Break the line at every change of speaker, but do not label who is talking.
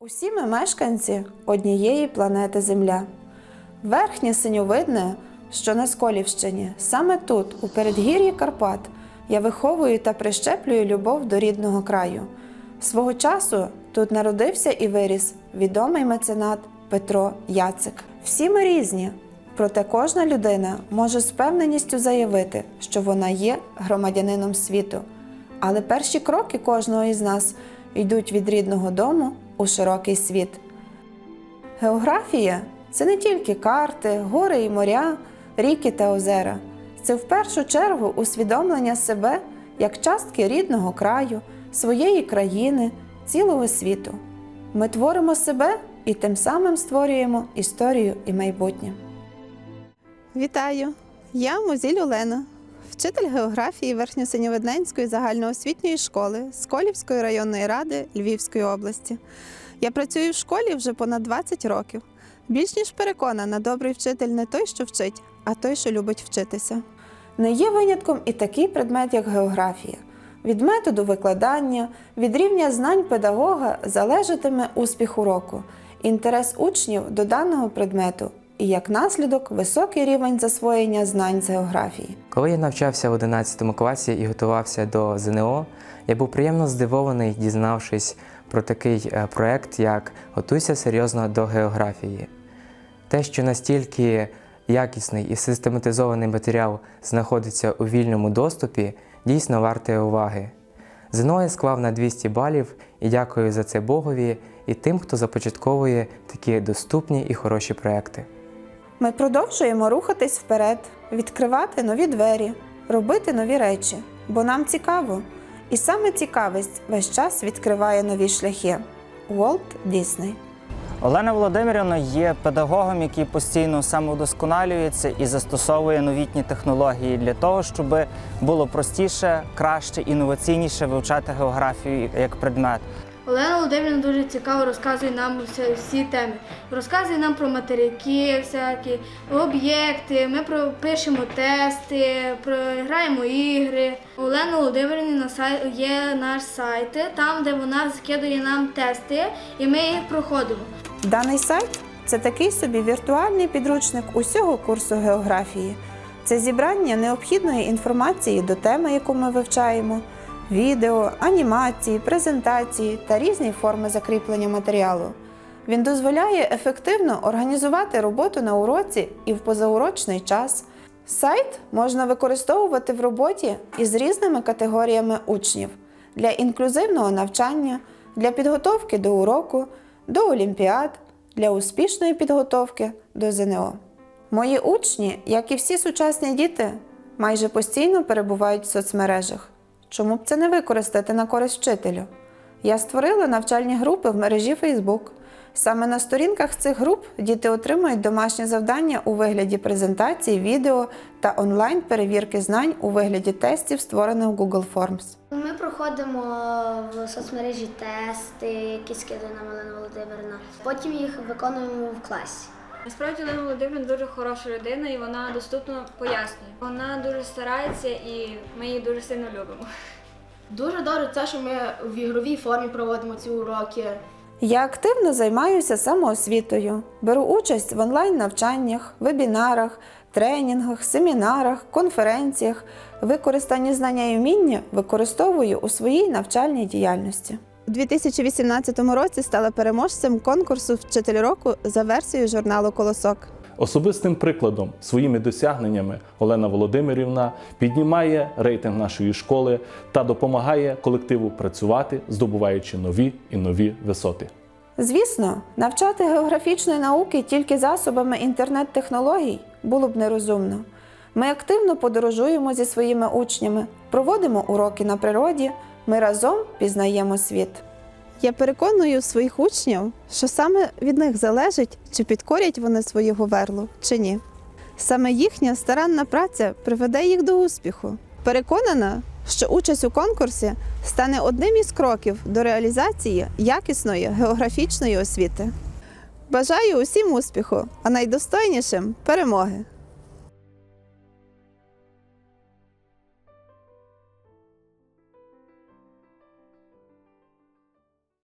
Усі ми мешканці однієї планети Земля. Верхнє синьовидне, що на Сколівщині, саме тут, у передгір'ї Карпат, я виховую та прищеплюю любов до рідного краю. Свого часу тут народився і виріс відомий меценат Петро Яцик. Всі ми різні, проте кожна людина може з певненістю заявити, що вона є громадянином світу. Але перші кроки кожного із нас йдуть від рідного дому у широкий світ. Географія це не тільки карти, гори і моря, ріки та озера. Це в першу чергу усвідомлення себе як частки рідного краю, своєї країни, цілого світу. Ми творимо себе і тим самим створюємо історію і майбутнє. Вітаю! Я Музіль Олена, вчитель географії Верхньосиньовидненської загальноосвітньої школи Сколівської районної ради Львівської області. Я працюю в школі вже понад 20 років. Більш ніж переконана, добрий вчитель не той, що вчить, а той, що любить вчитися. Не є винятком і такий предмет, як географія. Від методу викладання, від рівня знань педагога залежатиме успіх уроку, інтерес учнів до даного предмету і як наслідок високий рівень засвоєння знань з географії.
Коли я навчався в 11 класі і готувався до ЗНО, я був приємно здивований, дізнавшись про такий е, проект, як Готуйся серйозно до географії. Те, що настільки якісний і систематизований матеріал знаходиться у вільному доступі, дійсно варте уваги. ЗНО я склав на 200 балів і дякую за це Богові і тим, хто започатковує такі доступні і хороші проекти.
Ми продовжуємо рухатись вперед, відкривати нові двері, робити нові речі, бо нам цікаво. І саме цікавість весь час відкриває нові шляхи. Уолт Дісней.
Олена Володимирівна є педагогом, який постійно самовдосконалюється і застосовує новітні технології для того, щоб було простіше, краще, інноваційніше вивчати географію як предмет.
Олена Володимирівна дуже цікаво розказує нам всі, теми. Розказує нам про материки, всякі об'єкти. Ми пишемо тести, про граємо ігри. У Олени Володимирівни на сай є наш сайт, там де вона скидує нам тести, і ми їх проходимо.
Даний сайт це такий собі віртуальний підручник усього курсу географії. Це зібрання необхідної інформації до теми, яку ми вивчаємо, відео, анімації, презентації та різні форми закріплення матеріалу. Він дозволяє ефективно організувати роботу на уроці і в позаурочний час. Сайт можна використовувати в роботі із різними категоріями учнів для інклюзивного навчання, для підготовки до уроку, до олімпіад, для успішної підготовки до ЗНО. Мої учні, як і всі сучасні діти, майже постійно перебувають в соцмережах. Чому б це не використати на користь вчителю? Я створила навчальні групи в мережі Facebook. Саме на сторінках цих груп діти отримують домашні завдання у вигляді презентацій, відео та онлайн перевірки знань у вигляді тестів, створених в Google Forms.
Ми проходимо в соцмережі тести, які скидає нам Олена Володимирівна. Потім їх виконуємо в класі.
Насправді Олена Володимирівна дуже хороша людина і вона доступно пояснює. Вона дуже старається і ми її дуже сильно любимо.
Дуже добре це, що ми в ігровій формі проводимо ці уроки.
Я активно займаюся самоосвітою, беру участь в онлайн-навчаннях, вебінарах, тренінгах, семінарах, конференціях. Використані знання і вміння використовую у своїй навчальній діяльності. У 2018 році стала переможцем конкурсу Вчитель року за версією журналу Колосок.
Особистим прикладом, своїми досягненнями Олена Володимирівна піднімає рейтинг нашої школи та допомагає колективу працювати, здобуваючи нові і нові висоти.
Звісно, навчати географічної науки тільки засобами інтернет-технологій було б нерозумно. Ми активно подорожуємо зі своїми учнями, проводимо уроки на природі, ми разом пізнаємо світ. Я переконую своїх учнів, що саме від них залежить, чи підкорять вони свою говерлу, чи ні. Саме їхня старанна праця приведе їх до успіху. Переконана, що участь у конкурсі стане одним із кроків до реалізації якісної географічної освіти. Бажаю усім успіху, а найдостойнішим перемоги!